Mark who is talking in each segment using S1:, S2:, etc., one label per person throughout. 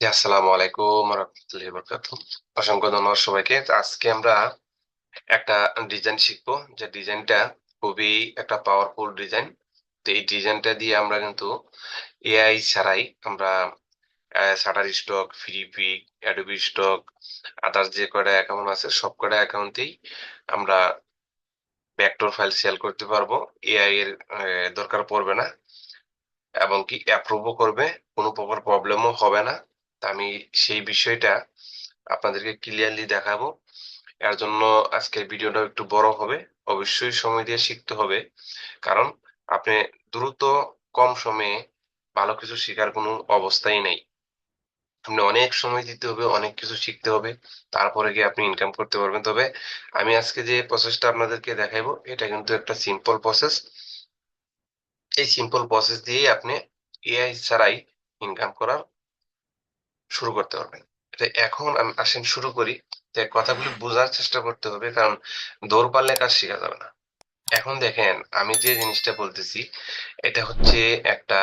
S1: আসসালামু আলাইকুম রহমতুল্লাহি বরকাতুহ অসংখ্য ধন্যবাদ সবাইকে। আজকে আমরা একটা ডিজাইন শিখব। যে ডিজাইনটা খুবই একটা পাওয়ারফুল ডিজাইন তো এই ডিজাইনটা দিয়ে আমরা কিন্তু এআই ছাড়াই আমরা Shutterstock Freepik Adobe stock others যে কয়টা অ্যাকাউন্ট আছে, সব কয়টা অ্যাকাউন্টেই আমরা ভেক্টর ফাইল সেল করতে পারব। এআই এর দরকার পড়বে না। এবং কি অ্যাপ্রুভও করবে, কোনো প্রকার প্রবলেমও হবে না। আমি সেই বিষয়টা আপনাদেরকে ক্লিয়ারলি দেখাবো। এর জন্য আজকের ভিডিওটা একটু বড় হবে। অবশ্যই সময় দিয়ে শিখতে হবে। কারণ আপনি দ্রুত কম সময়ে ভালো কিছু শেখার কোনো অবস্থাই নেই। আপনি অনেক সময় দিতে হবে, অনেক কিছু শিখতে হবে, তারপরে গিয়ে আপনি ইনকাম করতে পারবেন। তবে আমি আজকে যে প্রসেসটা আপনাদেরকে দেখাবো, এটা কিন্তু একটা সিম্পল প্রসেস এই সিম্পল প্রসেস দিয়েই আপনি এআই ছাড়াই ইনকাম করার শুরু করতে পারবেন। এখন আসেন শুরু করি। কথাগুলি বোঝার চেষ্টা করতে হবে, কারণ দৌড় পারলে কাজ শেখা যাবে না। এখন দেখেন, আমি যে জিনিসটা বলতেছি, এটা হচ্ছে একটা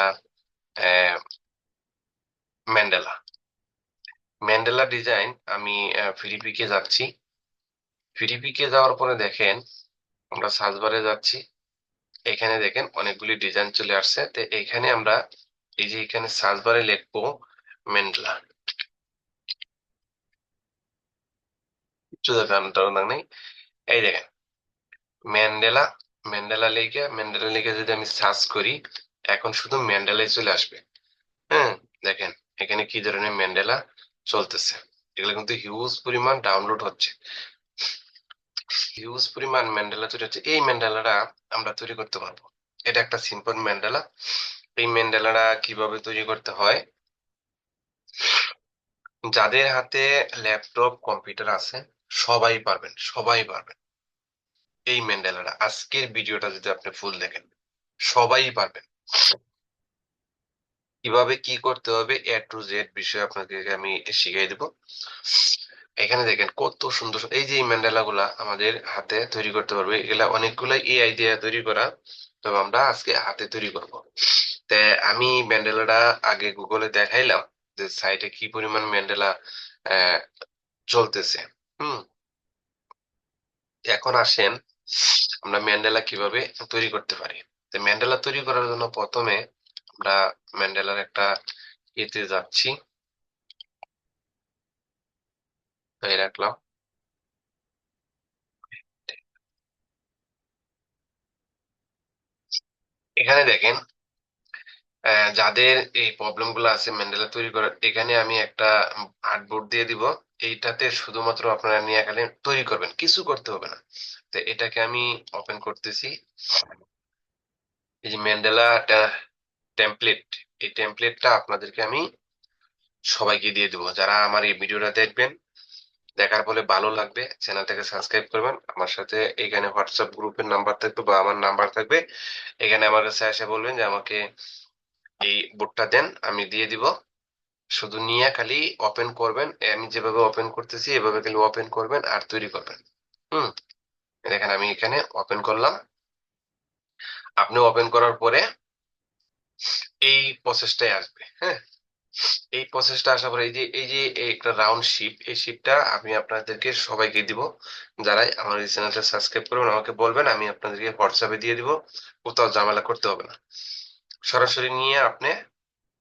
S1: ম্যান্ডেলা। ম্যান্ডেলা ডিজাইন আমি ফিলিপিকে যাচ্ছি। ফিলিপিকে যাওয়ার পরে দেখেন, আমরা সার্চ বারে যাচ্ছি। এখানে দেখেন অনেকগুলি ডিজাইন চলে আসছে। তো এখানে আমরা, এই যে এখানে সার্চ বারে লিখব ম্যান্ডেলা কিছু দেখার নেই এই দেখেন ম্যান্ডেলা ম্যান্ডেলা লেখে ম্যান্ডেলা লেখে যদি আমি সার্চ করি এখন শুধু ম্যান্ডেলাই চলে আসবে হ্যাঁ দেখেন এখানে কি ধরনের ম্যান্ডেলা চলতেছে এগুলো কিন্তু হিউজ পরিমাণ ডাউনলোড হচ্ছে হিউজ পরিমাণ ম্যান্ডেলা তৈরি হচ্ছে এই ম্যান্ডেলাটা আমরা তৈরি করতে পারব এটা একটা সিম্পল ম্যান্ডেলা এই ম্যান্ডেলাটা কীভাবে তৈরি করতে হয় যাদের হাতে ল্যাপটপ কম্পিউটার আছে সবাই পারবেন সবাই পারবেন। এই ম্যান্ডেলাটা আজকের ভিডিওটা যদি আপনি ফুল দেখেন, সবাই পারবেন। কীভাবে কি করতে হবে এ টু জেড বিষয় আপনাকে আমি শিখিয়ে দেব। এখানে দেখেন কত সুন্দর এই যে ম্যান্ডেলা গুলা আমাদের হাতে তৈরি করতে পারবে, এগুলা অনেকগুলাই এআই দিয়ে তৈরি করা তবে আমরা আজকে হাতে তৈরি করব। তে আমি ম্যান্ডেলাটা আগে গুগলে দেখাইলাম যে সাইটে কি পরিমাণ ম্যান্ডেলা চলতেছে। হুম। এখন আসেন, আমরা ম্যান্ডেলা কীভাবে তৈরি করতে পারি? তো ম্যান্ডেলা তৈরি করার জন্য প্রথমে আমরা ম্যান্ডেলার একটা ইতে যাচ্ছি। রাখলাম। এখানে দেখেন যাদের এই প্রবলেমগুলো আছে ম্যান্ডেলা তৈরি করার, এখানে আমি একটা আর্টবোর্ড দিয়ে দিব। এইটাতে শুধুমাত্র আপনারা নিয়ে এখানে তৈরি করবেন, কিছু করতে হবে না। তো এটাকে আমি ওপেন করতেছি। এই যে ম্যান্ডেলা টেমপ্লেট এই টেমপ্লেটটা আপনাদেরকে আমি সবাইকে দিয়ে দিব। যারা আমার এই ভিডিওটা দেখবেন, দেখার ফলে ভালো লাগবে, চ্যানেলটাকে সাবস্ক্রাইব করবেন। আমার সাথে এখানে হোয়াটসঅ্যাপ গ্রুপের নাম্বার থাকবে বা আমার নাম্বার থাকবে। এখানে আমার কাছে এসে বলবেন যে আমাকে এই বোর্ডটা দেন, আমি দিয়ে দিব। শুধু নিয়ে খালি ওপেন করবেন আমি যেভাবে ওপেন করতেছি, এভাবে খালি ওপেন করবেন আর তৈরি করবেন। হুম? দেখেন আমি এখানে ওপেন করলাম। আপনি ওপেন করার পরে এই প্রসেসটাই আসবে হ্যাঁ? এই প্রসেসটা আসার পরে এই যে এই যে একটা রাউন্ড শিপ এই শিপটা আমি আপনাদেরকে সবাইকে দিব। যারা আমার এই চ্যানেলটা সাবস্ক্রাইব করবেন, আমাকে বলবেন, আমি আপনাদেরকে হোয়াটসঅ্যাপে দিয়ে দিব। কোথাও ঝামেলা করতে হবে না। সরাসরি নিয়ে আপনি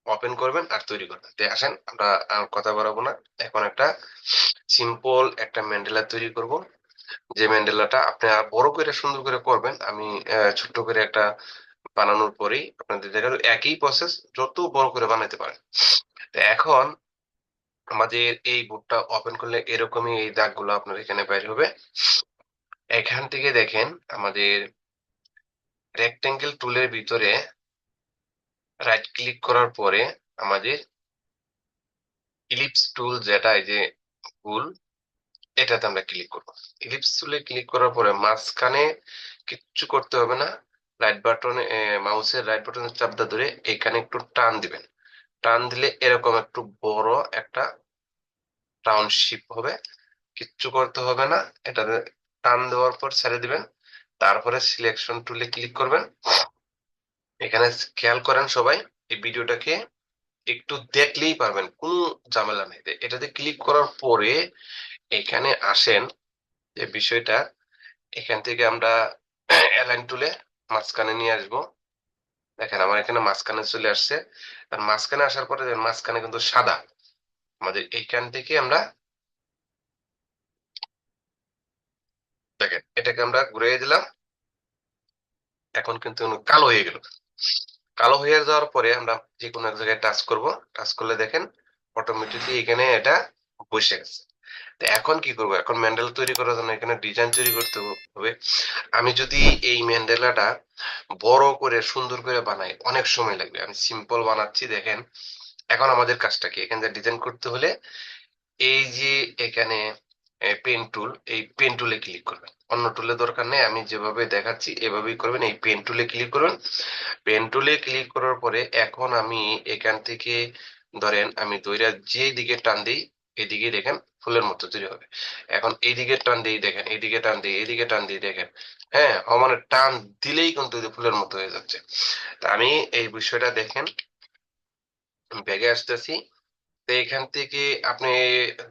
S1: ওপেন করবেন আর তৈরি করবেন। তো আসেন, আমরা আর কথা বাড়াবো না। এখন একটা সিম্পল একটা ম্যান্ডেলা তৈরি করব। যে ম্যান্ডেলাটা আপনি বড় করে সুন্দর করে করবেন, আমি ছোট্ট করে একটা বানানোর পরেই আপনাদের দেখাবো। একই প্রসেস যত বড় করে বানাতে পারেন। তো এখন আমাদের এই বোর্ডটা ওপেন করলে এরকমই এই দাগগুলো আপনার এখানে বের হবে। এখান থেকে দেখেন আমাদের রেক্টেঙ্গেল টুলের ভিতরে রাইট ক্লিক করার পরে আমাদের ইলিপস টুল যেটা, এই যে টুল এটাতে আমরা ক্লিক করব। ইলিপস টুলে ক্লিক করার পরে মাঝখানে কিচ্ছু করতে হবে না। রাইট বাটনে মাউসের রাইট বাটনের চাপটা ধরে এখানে একটু টান দিবেন। টান দিলে এরকম একটু বড় একটা টাউনশিপ হবে। কিচ্ছু করতে হবে না। এটাতে টান দেওয়ার পর ছেড়ে দিবেন। তারপরে সিলেকশন টুলে ক্লিক করবেন। এখানে খেয়াল করেন সবাই, এই ভিডিওটাকে একটু দেখলেই পারবেন কোনো ঝামেলা নেই। এটাতে ক্লিক করার পরে এখানে আসেন যে বিষয়টা, এখান থেকে আমরা অ্যালাইন টুলে মাঝখানে নিয়ে আসব। দেখেন আমার এখানে মাঝখানে চলে আসছে। আর মাঝখানে আসার পরে মাঝখানে কিন্তু সাদা। আমাদের এইখান থেকে আমরা দেখেন, এটাকে আমরা ঘুরিয়ে দিলাম। এখন কিন্তু কালো হয়ে গেল। কালো হয়ে যাওয়ার পরে আমরা যে কোনো এক জায়গায় টাচ করব। টাচ করলে দেখেন অটোমেটিকলি এখানে এটা বসে গেছে। তো এখন কি করব? এখন ম্যান্ডেলা তৈরি করার জন্য এখানে ডিজাইন তৈরি করতে হবে। আমি যদি এই ম্যান্ডেলাটা বড় করে, সুন্দর করে বানাই, অনেক সময় লাগবে। আমি সিম্পল বানাচ্ছি, দেখেন। এখন আমাদের কাজটা কি? এখানে ডিজাইন করতে হলে এই যে এখানে পেন টুল এই পেন টুলে ক্লিক করবেন। অন্য টুলের দরকার নেই, আমি যেভাবে দেখাচ্ছি, এভাবেই করবেন। এই পেন টুলে ক্লিক করবেন পেন টুলে ক্লিক করার পরে এখন আমি এখান থেকে ধরেন, আমি দইরা যে দিকে টান দিই, এদিকে দেখেন ফুলের মতো তৈরি হবে। এখন এইদিকে টান দিয়ে দেখেন, এইদিকে টান দিয়ে এইদিকে টান দিয়ে দেখেন। হ্যাঁ মানে টান দিলেই কিন্তু ফুলের মতো হয়ে যাচ্ছে। তা আমি এই বিষয়টা দেখেন, ব্যাগে আসতেছি। তো এখান থেকে আপনি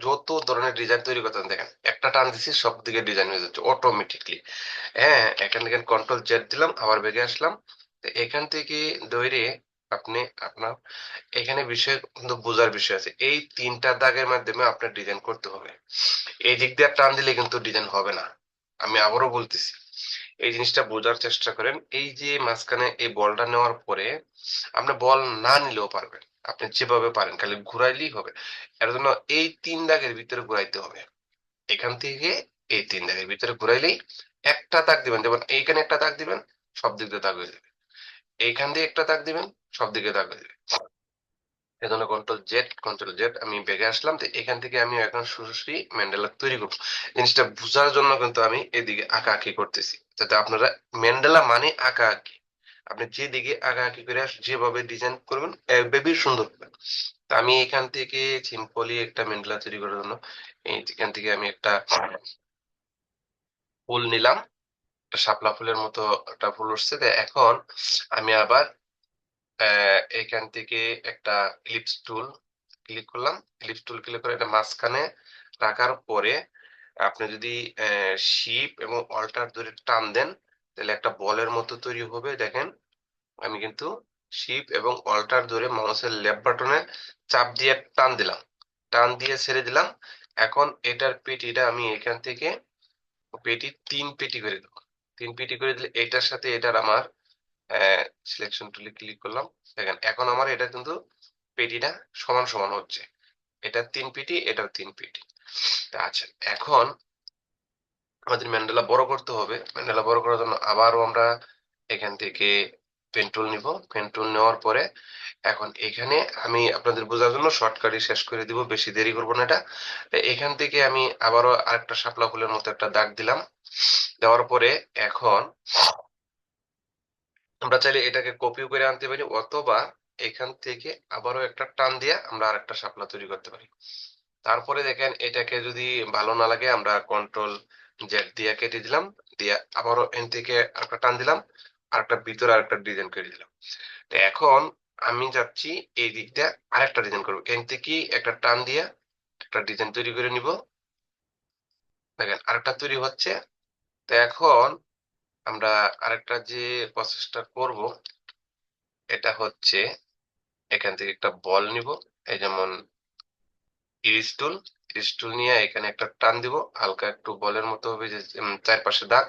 S1: যত ধরনের ডিজাইন তৈরি করতেন দেখেন, একটা টান দিছি সব দিকে ডিজাইন হয়ে যাচ্ছে অটোমেটিকলি হ্যাঁ এখান থেকে কন্ট্রোল জেড দিলাম, আবার বেগে আসলাম। তো এখান থেকে ধরে আপনি আপনার এখানে বিষয় কিন্তু বোঝার বিষয় আছে। এই তিনটা দাগের মাধ্যমে আপনার ডিজাইন করতে হবে। এই দিক দিয়ে টান দিলে কিন্তু ডিজাইন হবে না। আমি আবারও বলতেছি, এই জিনিসটা বোঝার চেষ্টা করেন। এই যে মাঝখানে এই বলটা নেওয়ার পরে আপনি বল না নিলেও পারবেন। আপনি যেভাবে পারেন, খালি ঘুরাইলেই হবে। এর জন্য এই তিন দাগের ভিতরে ঘুরাইতে হবে। এখান থেকে এই তিন দাগের ভিতরে ঘুরাইলেই একটা দাগ দিবেন, যেমন এইখানে একটা দাগ দিবেন, সব দিক দিয়ে দাগ হয়ে যাবে। এইখান দিয়ে একটা দাগ দিবেন, সব দিকে দাগ হয়ে যাবে। কন্ট্রোল জেড কন্ট্রোল জেড আমি বেগে আসলাম তো এখান থেকে আমি এখন সুশ্রী ম্যান্ডেলা তৈরি করব। জিনিসটা বোঝার জন্য কিন্তু আমি এদিকে আঁকা আঁকি করতেছি। যাতে আপনারা ম্যান্ডেলা মানে আঁকা আঁকি আপনি যেদিকে আঁকি করে যেভাবে ডিজাইন করবেন বেবি সুন্দর হবে। তা আমি এখান থেকে সিম্পলি একটা ম্যান্ডেলা তৈরি করার জন্য এখান থেকে আমি একটা ফুল নিলাম। শাপলা ফুলের মতো একটা ফুল উঠছে। এখন আমি আবার এখান থেকে একটা ইলিপস টুল ক্লিক করলাম। ইলিপস টুল ক্লিক করে এটা মাঝখানে রাখার পরে আপনি যদি শিপ এবং অল্টার ধরে টান দেন তাহলে একটা বলের মতো তৈরি হবে, দেখেন। আমি কিন্তু শিপ এবং অল্টার ধরে মাউসের লেফট বাটনে চাপ দিয়ে টান দিলাম। টান দিয়ে ছেড়ে দিলাম। এখন এটার পেটিটা আমি এখান থেকে পেটি তিন পেটি করে দেবো। তিন পেটি করে দিলে এটার সাথে এটার আমার সিলেকশন টুলে ক্লিক করলাম। দেখেন, এখন আমার এটা কিন্তু পেটিটা সমান সমান হচ্ছে। এটা তিন পেটি, এটাও তিন পেটি। আচ্ছা এখন আমাদের ম্যান্ডেলা বড় করতে হবে। ম্যান্ডেলা বড় করার জন্য আবারও আমরা এখান থেকে পেন্টুল নিব। পেন্টুল নেওয়ার পরে এখন এখানে আমি আপনাদের বোঝার জন্য শর্টকাটই শেষ করে দিব, বেশি দেরি করব না এটা। এখান থেকে আমি আবারও আরেকটা শাপলা ফুলের মতো একটা দাগ দিলাম। দেওয়ার পরে এখন আমরা চাইলে এটাকে কপিও করে আনতে পারি, অথবা এখান থেকে আবারও একটা টান দিয়ে আমরা আরেকটা শাপলা তৈরি করতে পারি। তারপরে দেখেন এটাকে যদি ভালো না লাগে, আমরা কন্ট্রোল জেড দিয়ে কেটে দিলাম, দিয়ে আবারও এন থেকে একটা টান দিলাম, আরেকটা ভিতরে আরেকটা ডিজাইন করে দিলাম। তো এখন আমি যাচ্ছি এই দিকটা আরেকটা ডিজাইন করব। এন থেকে একটা টান দিয়ে একটা ডিজাইন তৈরি করে নিব। দেখেন, আরেকটা তৈরি হচ্ছে। তো এখন আমরা আরেকটা যে প্রসেসটা করব, এটা হচ্ছে এখান থেকে একটা বল নিব। এই যেমন ইরিস টুল ইরিস টুল নিয়ে এখানে একটা টান দিব, হালকা একটু বলের মতো হবে যে চারপাশে দাগ।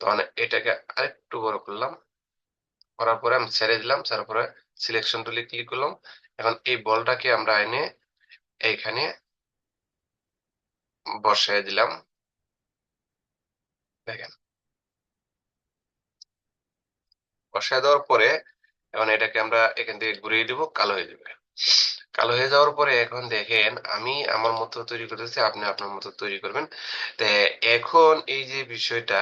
S1: তখন এটাকে আরেকটু বড় করলাম। করার পরে আমি ছেড়ে দিলাম, ছেড়ে পরে সিলেকশন টুলে ক্লিক করলাম। এখন এই বলটাকে আমরা এনে এইখানে বসায় দিলাম। দেখেন। বসায় দেওয়ার পরে এখন এটাকে আমরা এখান থেকে ঘুরিয়ে দিব, কালো হয়ে যাবে। কালো হয়ে যাওয়ার পরে এখন দেখেন আমি আমার মতো তৈরি করতেছি, আপনি আপনার মতো তৈরি করবেন। তো এখন এই যে বিষয়টা,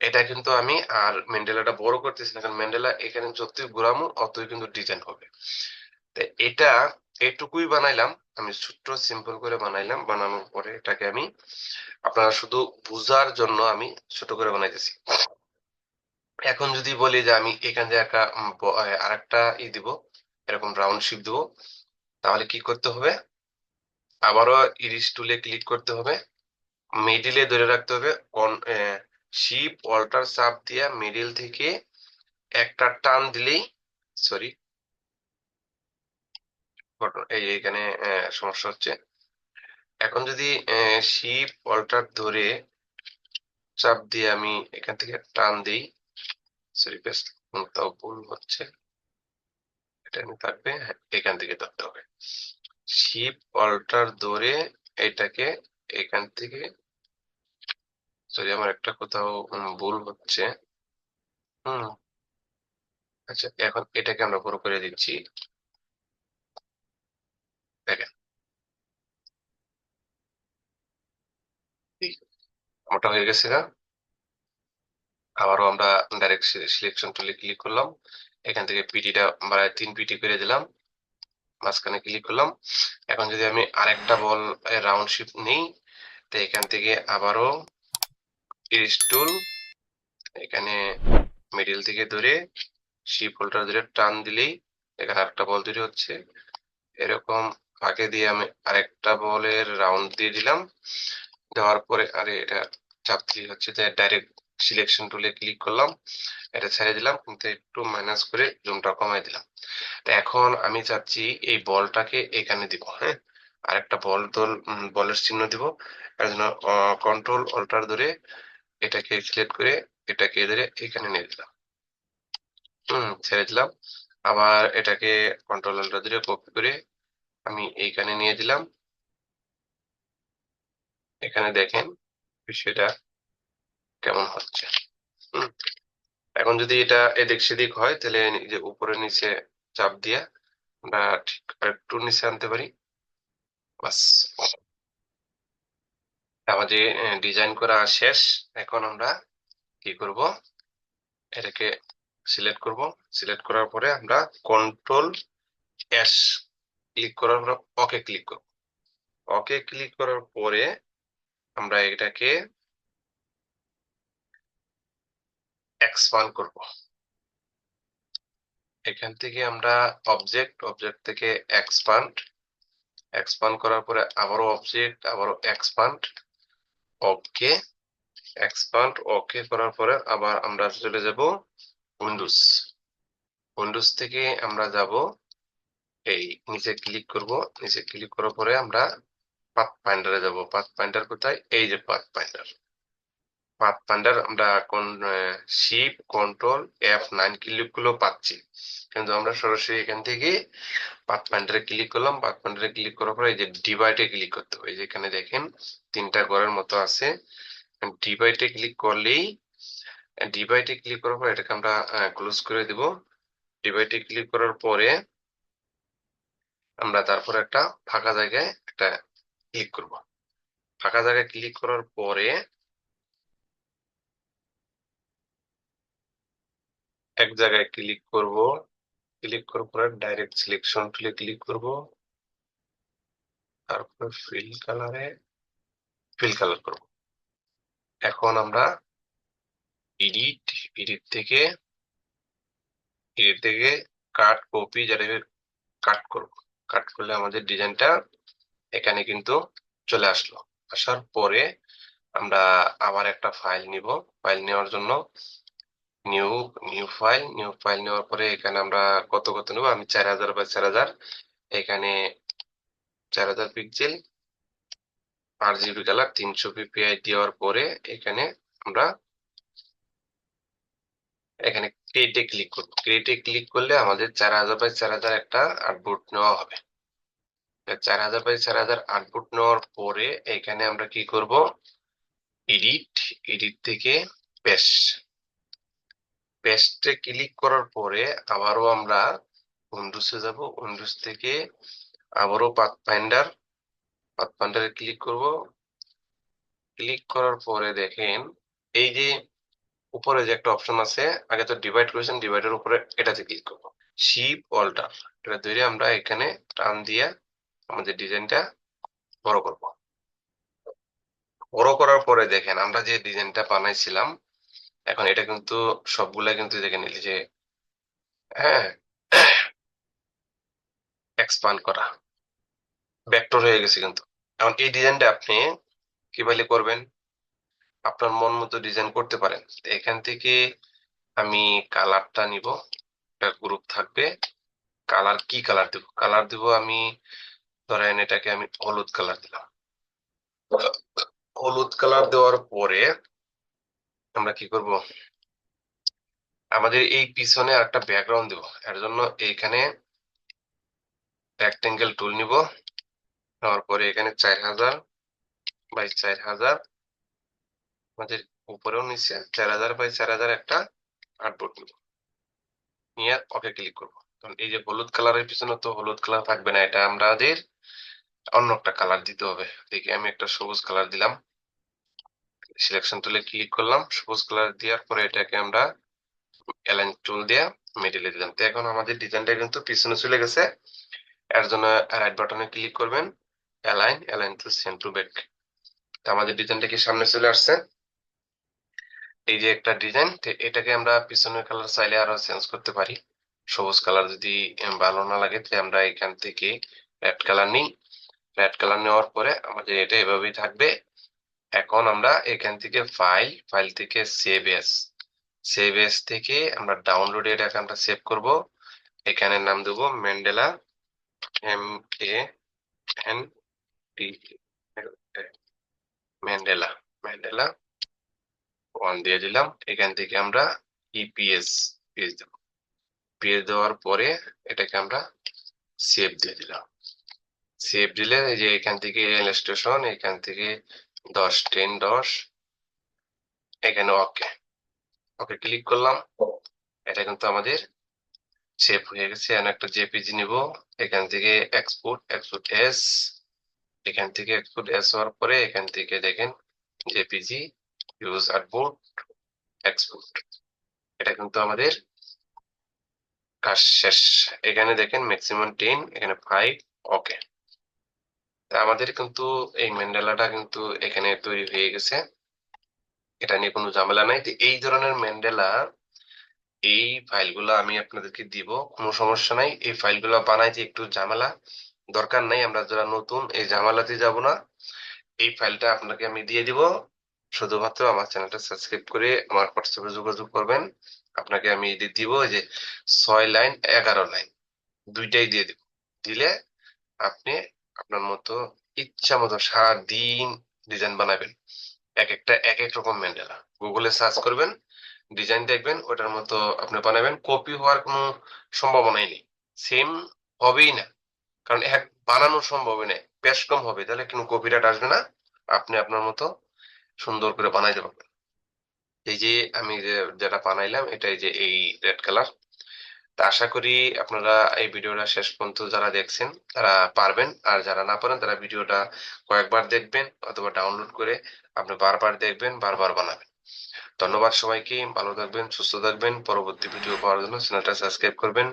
S1: এটা কিন্তু আমি আর ম্যান্ডেলাটা বড় করতেছি না, কারণ ম্যান্ডেলা এখানে যতই ঘুরামো, অতই কিন্তু ডিজাইন হবে। তো এটা এটুকুই বানাইলাম, আমি ছোট্ট সিম্পল করে বানাইলাম, বানানোর পরে এটাকে আমি আপনারা শুধু বুঝার জন্য আমি ছোট করে বানাইতেছি। এখন যদি বলি যে আমি এখান থেকে একটা আর একটা ই দিব এরকম রাউন্ড শেপ দেবো। তাহলে কি করতে হবে? আবারও ইরিস টুলে ক্লিক করতে হবে। মিডিলে ধরে রাখতে হবে। শিপ অল্টার চাপ দিয়া মিডিল থেকে একটা টান দিলেই সরি এই এখানে সমস্যা হচ্ছে। এখন যদি শিপ অল্টার ধরে চাপ দিয়ে আমি এখান থেকে টান দিই সরি বেশ, তাও ভুল হচ্ছে। এটা থাকবে এখান থেকে ধরতে হবে। শিপ অল্টার ধরে এটাকে এখান থেকে সরি আমার একটা কোথাও ভুল হচ্ছে। হুম আচ্ছা এখন এটাকে আমরা বড় করে দিচ্ছি। দেখেন। মোটা হয়ে গেছে না? আবারও আমরা ডাইরেক্ট সিলেকশন টুলে ক্লিক করলাম। এখান থেকে পিটিটা বাড়ায় তিন পিটি করে দিলাম, মাঝখানে ক্লিক করলাম। এখন যদি আমি আরেকটা বল রাউন্ড শিপ নেই, তো এখান থেকে আবারও ইরিস টুল এখানে মিডিল থেকে ধরে শিপ হোল্ডার ধরে টান দিলেই এখানে আরেকটা বল তৈরি হচ্ছে। এরকম ফাঁকে দিয়ে আমি আরেকটা বলের রাউন্ড দিয়ে দিলাম। দেওয়ার পরে, আরে, এটা চাপ হচ্ছে যে ডাইরেক্ট সিলেকশন টুলে ক্লিক করলাম, এটা ছেড়ে দিলাম, কিন্তু একটু মাইনাস করে জুমটা কমাই দিলাম। তো এখন আমি চাচ্ছি এই বলটাকে এখানে দিব হ্যাঁ? আরেকটা বল দল বলের চিহ্ন দিব। এর জন্য কন্ট্রোল অল্টার ধরে এটাকে সিলেক্ট করে এটাকে ধরে এখানে নিয়ে দিলাম। হুম ছেড়ে দিলাম। আবার এটাকে কন্ট্রোল অল্টার ধরে কপি করে আমি এইখানে নিয়ে দিলাম। এখানে দেখেন, বিষয়টা কেমন হচ্ছে? এখন যদি এটা এদিক সেদিক হয়, তাহলে যে উপরে নিচে চাপ দিয়া আমরা ঠিক একটু নিচে আনতে পারি। বাস। আমাদের ডিজাইন করা শেষ। এখন আমরা কি করব? এটাকে সিলেক্ট করব। সিলেক্ট করার পরে আমরা কন্ট্রোল এস ক্লিক করার পর ওকে ক্লিক করব। ওকে ক্লিক করার পরে আমরা এটাকে এক্সপান্ড করব। এখান থেকে আমরা অবজেক্ট অবজেক্ট থেকে এক্সপান্ড এক্সপান্ড করার পরে আবারও অবজেক্ট আবারও এক্সপান্ড ওকে এক্সপান্ড ওকে করার পরে আবার আমরা চলে যাব উইন্ডোজ উইন্ডোজ থেকে আমরা যাব, এই নিচে ক্লিক করব, নিচে ক্লিক করার পরে আমরা পাথ ফাইন্ডারে যাব। পাথ ফাইন্ডার কোথায়? এই যে পাথ ফাইন্ডার পাথ ফাইন্ডার আমরা কোন শিপ কন্ট্রোল এফ নাইন ক্লিকগুলো পাচ্ছি। কিন্তু আমরা সরাসরি এখান থেকে পাথ ফাইন্ডারে ক্লিক করলাম। পাথ ফাইন্ডারে ক্লিক করার পরে এই যে ডিভাইডে ক্লিক করতে হবে। এই যে এখানে দেখেন, তিনটা ঘরের মতো আছে। ডিভাইডে ক্লিক করলেই ডিভাইডে ক্লিক করার পর এটাকে আমরা ক্লোজ করে দিব। ডিভাইডে ক্লিক করার পরে আমরা তারপর একটা ফাঁকা জায়গায় একটা ক্লিক করব। ফাঁকা জায়গায় ক্লিক করার পরে এক জায়গায় ক্লিক করব ক্লিক করার পরে ডাইরেক্ট সিলেকশন টুলে ক্লিক করব। তারপর ফিল কালারে ফিল কালার করব। এখন আমরা এডিট এডিট থেকে এডিট থেকে কাট কপি যেটা কাট করব। কাট করলে আমাদের ডিজাইনটা এখানে কিন্তু চলে আসলো। আসার পরে আমরা আবার একটা ফাইল নিব। ফাইল নেওয়ার জন্য new new file new file নেওয়ার পরে এখানে আমরা কত কত নেব? আমি চার হাজার বাই চার হাজার। এখানে চার হাজার পিক্সেল আর জিবি কালার তিনশো পিপিআই দেওয়ার পরে এখানে আমরা এখানে ক্রিয়েটে ক্লিক করব। ক্রিয়েটে ক্লিক করলে আমাদের চার হাজার বাই চার হাজার একটা আউটপুট নেওয়া হবে। চার হাজার বাই চার হাজার আউটপুট নেওয়ার পরে এখানে আমরা কি করব? এডিট এডিট থেকে পেস্ট পেস্টে ক্লিক করার পরে আবারও আমরা উইন্ডোজে যাব। উইন্ডোজ থেকে আবারও পাথ ফাইন্ডার পাথ ফাইন্ডারে ক্লিক করব। ক্লিক করার পরে দেখেন, এই যে উপরে যে একটা অপশন আছে, আগে তো ডিভাইড করেছেন ডিভাইডের উপরে এটাতে ক্লিক করব। শিপ অল্টার এটা ধরে আমরা এখানে টান দিয়ে আমাদের ডিজাইনটা বড় করব। বড় করার পরে দেখেন, আমরা যে ডিজাইনটা বানাইছিলাম এখন এটা কিন্তু সবগুলা কিন্তু দেখে নিলি যে হ্যাঁ এক্সপান্ড করা ভেক্টর হয়ে গেছে কিন্তু। এখন এই ডিজাইনটা আপনি কীভাবে করবেন? আপনার মন মতো ডিজাইন করতে পারেন। এখান থেকে আমি কালারটা নিব, একটা গ্রুপ থাকবে। কালার কি কালার দিব? কালার দিব আমি, ধরেন এটাকে আমি হলুদ কালার দিলাম। হলুদ কালার দেওয়ার পরে আমরা কি করব? আমাদের এই পিছনে একটা ব্যাকগ্রাউন্ড দিব। এর জন্য এইখানে রেক্টেঙ্গেল টুল নিব। নেওয়ার পরে এখানে চার হাজার বাই চার হাজার আমাদের উপরেও নিচে চার হাজার বাই চার হাজার একটা আর্টবোর্ড নিব। নিয়ে ওকে ক্লিক করব। কারণ এই যে হলুদ কালারের পিছনে তো হলুদ কালার থাকবে না, এটা আমাদের অন্য একটা কালার দিতে হবে। দেখি আমি একটা সবুজ কালার দিলাম। সিলেকশন টুলে ক্লিক করলাম, সবুজ কালার দেওয়ার পরে এটাকে আমরা অ্যালাইন টুল দিয়ে মিডিলে দিলাম। তো এখন আমাদের ডিজাইনটা কিন্তু পিছনে চলে গেছে। এর জন্য রাইট বাটনে ক্লিক করবেন align align to send to back তো আমাদের ডিজাইনটা কি সামনে চলে আসছে? এই যে একটা ডিজাইন এটাকে আমরা পিছনের কালার চাইলে আরও চেঞ্জ করতে পারি। সবুজ কালার যদি ভালো না লাগে তাহলে আমরা এখান থেকে রেড কালার নিই। রেড কালার নেওয়ার পরে আমাদের এটা এভাবেই থাকবে। এখন আমরা এখান থেকে ফাইল ফাইল থেকে সেভ এস সেভ এস থেকে আমরা ডাউনলোড এটাকে আমরা সেভ করব। এখানে নাম দেবো Mandela M A N T Mandela Mandela one দিয়ে দিলাম। এখান থেকে আমরা ইপিএস পেজ দেব পেজ দেওয়ার পরে এটাকে আমরা সেভ দিয়ে দিলাম। সেভ দিলে যে এখান থেকে ইলাস্ট্রেশন এখান থেকে দশ টেন দশ। এখানে ওকে। ওকে ক্লিক করলাম। এটা কিন্তু আমাদের সেভ হয়ে গেছে। এখন একটা জেপিজি নিব। এখান থেকে এক্সপোর্ট এক্সপোর্ট এস এখান থেকে এক্সপোর্ট এস হওয়ার পরে এখান থেকে দেখেন জেপিজি ইউজ আর্টবোর্ড এক্সপোর্ট এটা কিন্তু আমাদের কাজ শেষ। এখানে দেখেন ম্যাক্সিমাম টেন এখানে ফাইভ ওকে আমাদের কিন্তু এই ম্যান্ডেলাটা কিন্তু এখানে তৈরি হয়ে গেছে। এটা নিয়ে কোনো ঝামেলা নাই। এই ধরনের ম্যান্ডেলা, এই ফাইলগুলো আমি আপনাদেরকে দিব, কোনো সমস্যা নাই। এই ফাইলগুলো বানাইতে একটু ঝামেলা দরকার নাই, আমরা যারা নতুন, এই ঝামেলাতে যাব না। এই ফাইলটা আপনাকে আমি দিয়ে দিব। শুধুমাত্র আমার চ্যানেলটা সাবস্ক্রাইব করে আমার হোয়াটসঅ্যাপে যোগাযোগ করবেন। আপনাকে আমি এটি দিব যে ছয় লাইন, এগারো লাইন, দুইটাই দিয়ে দিব। দিলে আপনি আপনার মতো ইচ্ছা মতো সারাদিন ডিজাইন বানাবেন। এক একটা, এক এক রকম ম্যান্ডেলা। গুগলে সার্চ করবেন ডিজাইন দেখবেন, ওটার মতো আপনি বানাবেন। কপি হওয়ার কোনো সম্ভাবনাই নেই। সেম হবেই না। কারণ এক বানানো সম্ভবই নেই। বেশ কম হবে, তাহলে কোনো কপিরাইট আসবে না। আপনি আপনার মতো সুন্দর করে বানাইতে পারবেন। এই যে আমি যেটা বানাইলাম, এটাই যে এই রেড কালার আশা করি আপনারা এই ভিডিওটা শেষ পর্যন্ত যারা দেখছেন, তারা পারবেন। আর যারা না পারেন, তারা ভিডিওটা কয়েকবার দেখবেন অথবা ডাউনলোড করে আপনি বারবার দেখবেন, বারবার বানাবেন। ধন্যবাদ সবাইকে, ভালো থাকবেন, সুস্থ থাকবেন। পরবর্তী ভিডিও পাওয়ার জন্য চ্যানেলটা সাবস্ক্রাইব করবেন।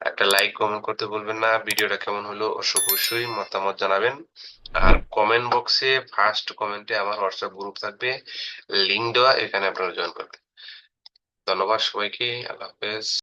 S1: একটা লাইক কমেন্ট করতে বলবেন না। ভিডিওটা কেমন হলো অবশ্যই মতামত জানাবেন। আর কমেন্ট বক্সে ফার্স্ট কমেন্টে আমার হোয়াটসঅ্যাপ গ্রুপ থাকবে। লিংক দেওয়া এখানে আপনারা জয়েন করবেন। ধন্যবাদ সবাইকে, আল্লাহ হাফেজ।